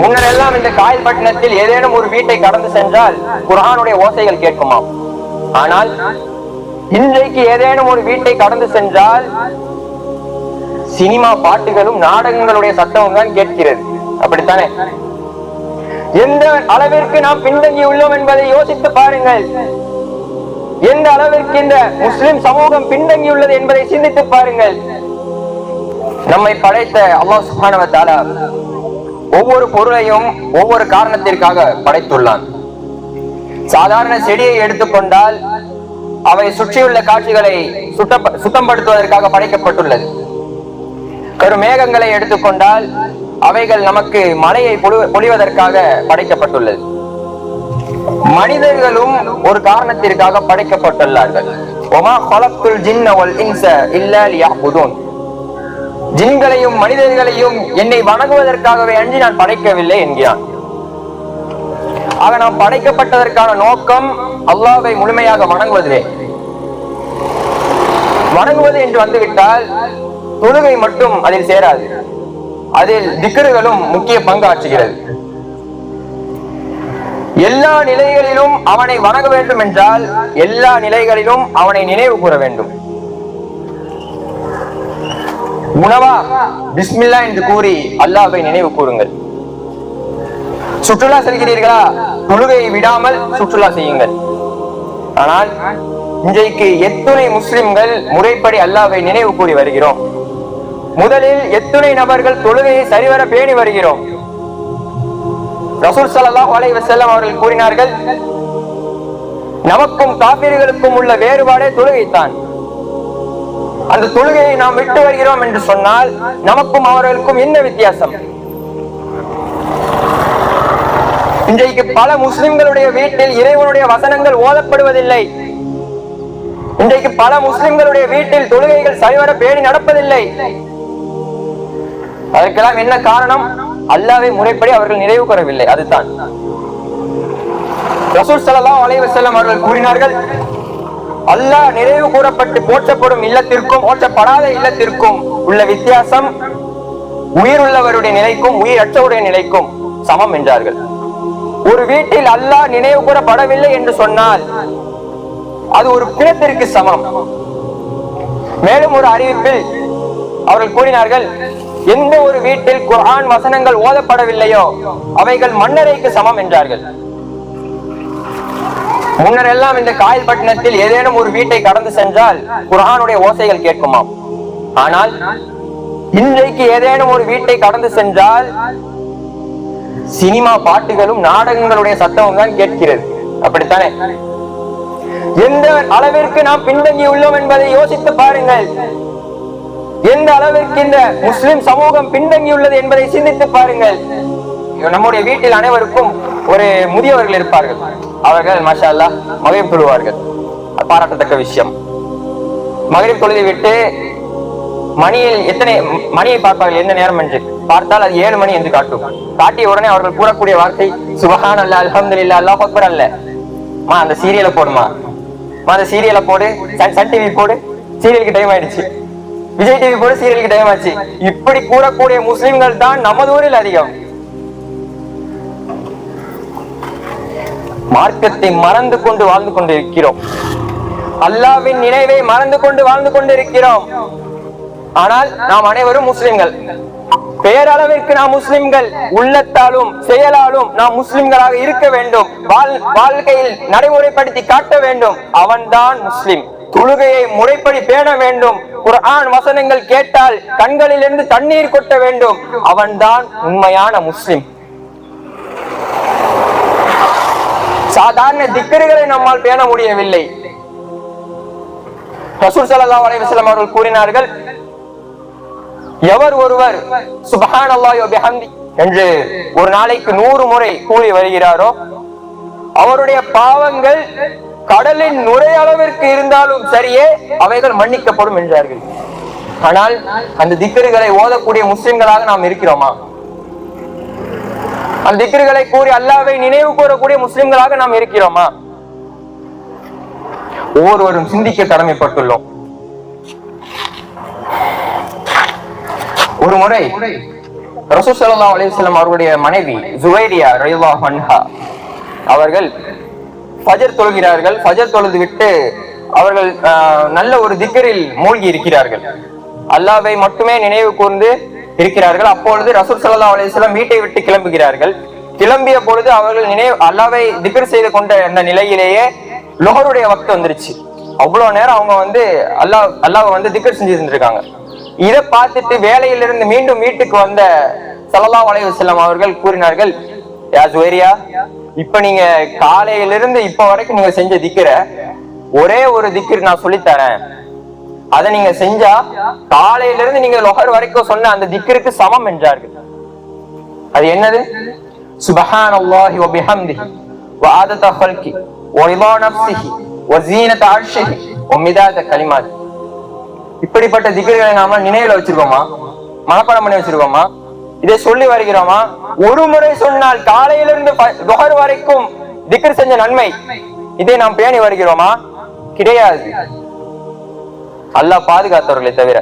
முன்னர் எல்லாம் இந்த காயல்பட்டினத்தில் ஏதேனும் ஒரு வீட்டை கடந்து சென்றால் குரானுடைய ஓசைகள் கேட்குமாம். ஆனால் இன்றைக்கு ஏதேனும் ஒரு வீட்டை கடந்து சென்றால் சினிமா பாட்டுகளும் நாடகங்களுடைய சத்தமும் தான் கேட்கிறது. அப்படித்தானே? எந்த அளவிற்கு நாம் பின்தங்கி உள்ளோம் என்பதை யோசித்து பாருங்கள். எந்த அளவிற்கு இந்த முஸ்லிம் சமூகம் பின்தங்கி உள்ளது என்பதை சிந்தித்து பாருங்கள். நம்மை படைத்த அல்லாஹ் சுப்ஹானஹு ஒவ்வொரு பொருளையும் ஒவ்வொரு காரணத்திற்காக படைத்துள்ளான். சாதாரண செடியை எடுத்துக்கொண்டால் அவை சுற்றியுள்ள காட்சிகளை சுட்ட சுத்தப்படுத்துவதற்காக படைக்கப்பட்டுள்ளது. கருமேகங்களை எடுத்துக்கொண்டால் அவைகள் நமக்கு மழையை பொழு- பொழிவதற்காக படைக்கப்பட்டுள்ளது. மனிதர்களும் ஒரு காரணத்திற்காக படைக்கப்பட்டுள்ளார்கள். ஒமா ஹலக்குல் ஜின்ன வல் இன்ச லியா லியஅபுதூன் ஜின்களையும் மனிதர்களையும் என்னை வணங்குவதற்காகவே அன்றி நான் படைக்கவில்லை என்கிறான். ஆக நாம் படைக்கப்பட்டதற்கான நோக்கம் அல்லாவை முழுமையாக வணங்குவதிலே. வணங்குவது என்று வந்துவிட்டால் தொழுகை மட்டும் அதில் சேராது. அதில் திக்கர்களும் முக்கிய பங்காற்றுகிறது. எல்லா நிலைகளிலும் அவனை வணங்க வேண்டும் என்றால் எல்லா நிலைகளிலும் அவனை நினைவு கூற வேண்டும். உணவா? பிஸ்மில்லா என்று கூறி அல்லாவை நினைவு கூறுங்கள். சுற்றுலா செல்கிறீர்களா? தொழுகையை விடாமல் சுற்றுலா செய்யுங்கள். ஆனால் இன்றைக்கு எத்துணை முஸ்லிம்கள் முறைப்படி அல்லாவை நினைவு கூறி வருகிறோம். முதலில் எத்துணை நபர்கள் தொழுகையை சரிவர பேணி வருகிறோம். ரசூல் சல்லாஹ் அலை வசல்லம் அவர்கள் கூறினார்கள் நமக்கும் காப்பீர்களுக்கும் உள்ள வேறுபாடே தொழுகைத்தான் அந்த தொழுகையை நாம் விட்டு வருகிறோம் என்று சொன்னால் நமக்கும் அவர்களுக்கும் என்ன வித்தியாசம்? இன்றைக்கு பல முஸ்லிம்களுடைய வீட்டில் இறைவனுடைய வசனங்கள் ஓதப்படுவதில்லை. இன்றைக்கு பல முஸ்லிம்களுடைய வீட்டில் தொழுகைகள் சரிவர பேணி நடப்பதில்லை. அதற்கெல்லாம் என்ன காரணம்? அல்லாவை முறைப்படி அவர்கள் நிறைவு கூறவில்லை அதுதான். ரசூல் ஸல்லல்லாஹு அலைஹி செல்லும் அவர்கள் கூறினார்கள் அல்லாஹ் நிறைவு கூறப்பட்டு போற்றப்படும் இல்லத்திற்கும் போற்றப்படாத இல்லத்திற்கும் உள்ள வித்தியாசம் உயிர் உள்ளவருடைய நிலைக்கும் உயிரற்றவருடைய நிலைக்கும் சமம் என்றார்கள். ஒரு வீட்டில் அல்லாஹ் நினைவு கூறப்படவில்லை என்று சொன்னால் அது ஒரு பிணத்திற்கு சமம். மேலும் ஒரு அறிவிப்பில் அவர்கள் கூறினார்கள் எந்த ஒரு வீட்டில் குர்ஆன் வசனங்கள் ஓதப்படவில்லையோ அவைகள் மன்னரைக்கு சமம் என்றார்கள். முன்னர் எல்லாம் இந்த காயல்பட்டினத்தில் ஏதேனும் ஒரு வீட்டை கடந்து சென்றால் குரானுடைய ஓசைகள் கேட்குமாம். ஆனால் இன்றைக்கு ஏதேனும் ஒரு வீட்டை கடந்து சென்றால் சினிமா பாட்டுகளும் நாடகங்களுடைய சத்தமும் தான் கேட்கிறது. அப்படித்தானே? எந்த அளவிற்கு நாம் பின்தங்கி உள்ளோம் என்பதை யோசித்து பாருங்கள். எந்த அளவிற்கு இந்த முஸ்லிம் சமூகம் பின்தங்கி உள்ளது என்பதை சிந்தித்து பாருங்கள். நம்முடைய வீட்டில் அனைவருக்கும் ஒரு முதியவர்கள் இருப்பார்கள். அவர்கள் மாஷா அல்லாஹ் மகிழ் பெறுவார்கள் பாராட்டத்தக்க விஷயம். மகிழ் தொழுதை விட்டு மணியில் எத்தனை மணியை பார்ப்பார்கள் எந்த நேரம் என்று? பார்த்தால் அது ஏழு மணி என்று காட்டும். காட்டிய உடனே அவர்கள் கூறக்கூடிய வார்த்தை சுபஹான் அல்ல அலமது இல்லா அல்லா அக்பர் அல்ல. மா அந்த சீரியலை போடுமா மா. அந்த சீரியலை போடு. சன் சன் டிவி போடு. சீரியலுக்கு டைம் ஆயிடுச்சு. விஜய் டிவி போடு சீரியலுக்கு டைம் ஆச்சு. இப்படி கூறக்கூடிய முஸ்லிம்கள் தான் நமது ஊரில் அதிகம். மார்க்கத்தை மறந்து கொண்டு வாழ்ந்து கொண்டிருக்கிறோம். அல்லாவின் நினைவை மறந்து கொண்டு வாழ்ந்து கொண்டிருக்கிறோம். ஆனால் நாம் அனைவரும் முஸ்லிம்கள். பெயரளவிற்கு நாம் முஸ்லிம்கள். உள்ளத்தாலும் செயலாலும் நாம் முஸ்லிம்களாக இருக்க வேண்டும். வாழ்- வாழ்க்கையில் நடைமுறைப்படுத்தி காட்ட வேண்டும். அவன்தான் முஸ்லிம். தொழுகையை முறைப்படி பேண வேண்டும். குர்ஆன் வசனங்கள் கேட்டால் கண்களிலிருந்து தண்ணீர் கொட்ட வேண்டும். அவன்தான் உண்மையான முஸ்லிம். சாதாரண திக்கர்களை நம்மால் பேண முடியவில்லை. ரசூல் அவர்கள் கூறினார்கள் எவர் ஒருவர் சுபஹான் அல்லாயோ பிஹம்தி என்று ஒரு நாளைக்கு நூறு முறை கூறி வருகிறாரோ அவருடைய பாவங்கள் கடலின் நுரையளவிற்கு இருந்தாலும் சரியே அவைகள் மன்னிக்கப்படும் என்றார்கள். ஆனால் அந்த திக்கர்களை ஓதக்கூடிய முஸ்லிம்களாக நாம் இருக்கிறோமா? அந்த திக்ருகளை கூறி அல்லாவை நினைவு கூறக்கூடிய முஸ்லிம்களாக நாம் இருக்கிறோமா? ஒவ்வொருவரும் சிந்திக்க கடமைப்பட்டுள்ளோம். ஒரு முறை ரசூசல்லா ஸல்லல்லாஹு அவருடைய மனைவி ஜுவைரியா ரயிலா ஹன்ஹா அவர்கள் ஃபஜர் தொழுகிறார்கள். ஃபஜர் தொழுது விட்டு அவர்கள் நல்ல ஒரு திக்கரில் மூழ்கி இருக்கிறார்கள். அல்லாவை மட்டுமே நினைவு கூர்ந்து இருக்கிறார்கள். அப்பொழுது ரசூல் சல்லா அலிஸ்லாம் வீட்டை விட்டு கிளம்புகிறார்கள். கிளம்பிய பொழுது அவர்கள் நினைவு அல்லாவை திக்கர் செய்து கொண்ட அந்த நிலையிலேயே லோகருடைய வக்து வந்துருச்சு. அவ்வளவு நேரம் அவங்க வந்து அல்லாஹ் அல்லாவை வந்து திக்கர் செஞ்சு இருந்திருக்காங்க இதை பார்த்துட்டு வேலையிலிருந்து மீண்டும் வீட்டுக்கு வந்த ஸல்லல்லாஹு அலைஹி அவர்கள் கூறினார்கள் யா ஜுவேரியா இப்ப நீங்க காலையிலிருந்து இப்ப வரைக்கும் நீங்க செஞ்ச திக்கிற ஒரே ஒரு திக்கிர் நான் சொல்லித்தரேன் அதை நீங்க செஞ்சா காலையில இருந்து நீங்க லொஹர் வரைக்கும் சொன்ன அந்த திக்கிற்கு சமம் என்றார்கள். அது என்னது? சுபஹான் அல்லாஹி வ பிஹம்திஹி வ ஆதத ஹல்கி வ ரிதா நஃப்ஸிஹி வ ஜீனத அர்ஷிஹி வ மிதாத கலிமாத். இப்படிப்பட்ட திக்ர்களை நாம நினைவுல வச்சிருக்கோமா? மனப்பாடம் பண்ணி வச்சிருக்கோமா? இதை சொல்லி வருகிறோமா? ஒரு முறை சொன்னால் காலையிலிருந்து ப- வரைக்கும் திக்ர் செஞ்ச நன்மை. இதை நாம் பேணி வருகிறோமா? கிடையாது. அல்லாஹ் பாதுகாத்தவர்களை தவிர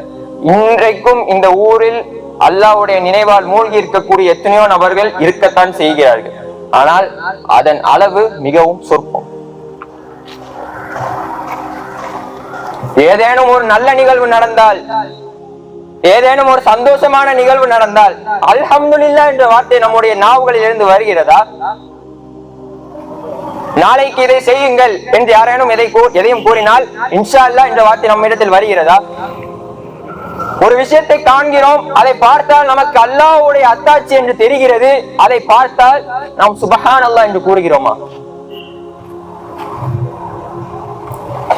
இன்றைக்கும் இந்த ஊரில் அல்லாவுடைய நினைவால் மூழ்கி இருக்கக்கூடிய எத்தனையோ நபர்கள் இருக்கத்தான் செய்கிறார்கள். ஆனால் அதன் அளவு மிகவும் சொற்பம். ஏதேனும் ஒரு நல்ல நிகழ்வு நடந்தால் ஏதேனும் ஒரு சந்தோஷமான நிகழ்வு நடந்தால் அல்ஹம்துலில்லாஹ் என்ற வார்த்தை நம்முடைய நாவுகளில் இருந்து வருகிறதா? நாளைக்கு இதை செய்யுங்கள் என்று யாரேனும் எதை எதையும் கூறினால் இன்ஷா அல்லா என்ற வார்த்தை நம்மிடத்தில் வருகிறதா? ஒரு விஷயத்தை காண்கிறோம் அதை பார்த்தால் நமக்கு அல்லாவுடைய அத்தாட்சி என்று தெரிகிறது. அதை பார்த்தால் நாம் சுபஹான் அல்லா என்று கூறுகிறோமா?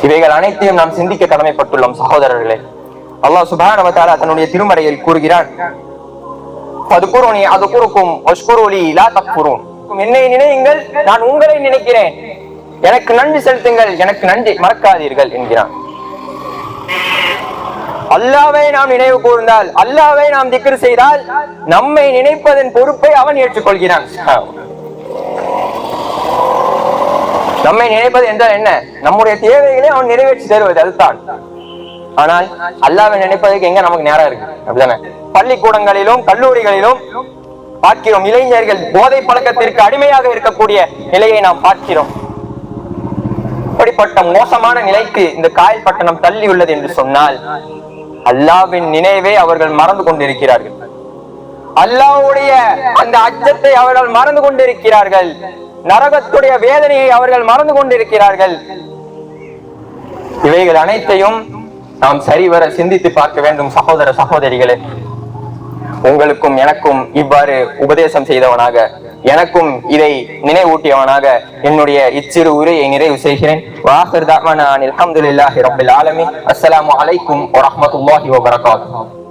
இவைகள் அனைத்தையும் நாம் சிந்திக்க கடமைப்பட்டுள்ளோம் சகோதரர்களே. அல்லாஹ் சுபஹான் தன்னுடைய திருமறையில் கூறுகிறான் ஃபதுகுருனி அதுகுருக்கும் ஒஷ்குரோலி லா தக்ஃபுரூன். என்னை நினையுங்கள் நான் உங்களை நினைக்கிறேன். எனக்கு நன்றி செலுத்துங்கள் எனக்கு நன்றி மறக்காதீர்கள் என்கிறான். அல்லாவை நாம் நினைவு கூர்ந்தால் அல்லாவை நாம் திக்ர் செய்தால் நம்மை நினைப்பதன் பொறுப்பை அவன் ஏற்றுக்கொள்கிறான். நம்மை நினைப்பது என்றால் என்ன? நம்முடைய தேவைகளை அவன் நிறைவேற்றி தருவது அதுதான். ஆனால் அல்லாவை நினைப்பதற்கு எங்க நமக்கு நேரம் இருக்கு? அப்படிதானே? பள்ளிக்கூடங்களிலும் கல்லூரிகளிலும் பார்க்கிறோம். இளைஞர்கள் போதை பழக்கத்திற்கு அடிமையாக இருக்கக்கூடிய நிலையை நாம் பார்க்கிறோம். இப்படிப்பட்ட மோசமான நிலைக்கு இந்த காயல் பட்டணம் தள்ளி உள்ளது என்று சொன்னால் அல்லாவின் நினைவை அவர்கள் மறந்து கொண்டிருக்கிறார்கள். அல்லாஹ்வுடைய அந்த அச்சத்தை அவர்கள் மறந்து கொண்டிருக்கிறார்கள். நரகத்துடைய வேதனையை அவர்கள் மறந்து கொண்டிருக்கிறார்கள். இவைகள் அனைத்தையும் நாம் சரிவர சிந்தித்து பார்க்க வேண்டும் சகோதர சகோதரிகளே. உங்களுக்கும் எனக்கும் இவ்வாறு உபதேசம் செய்தவனாக எனக்கும் இதை நினைவூட்டியவனாக என்னுடைய இச்சிறு உரையை நிறைவு செய்கிறேன். வாஹிர் தாவான அல்ஹம்துலில்லாஹி ரபில் ஆலமி அஸ்லாம் அலைக்கும் வரமத்துல்லாஹி வபரகாத்து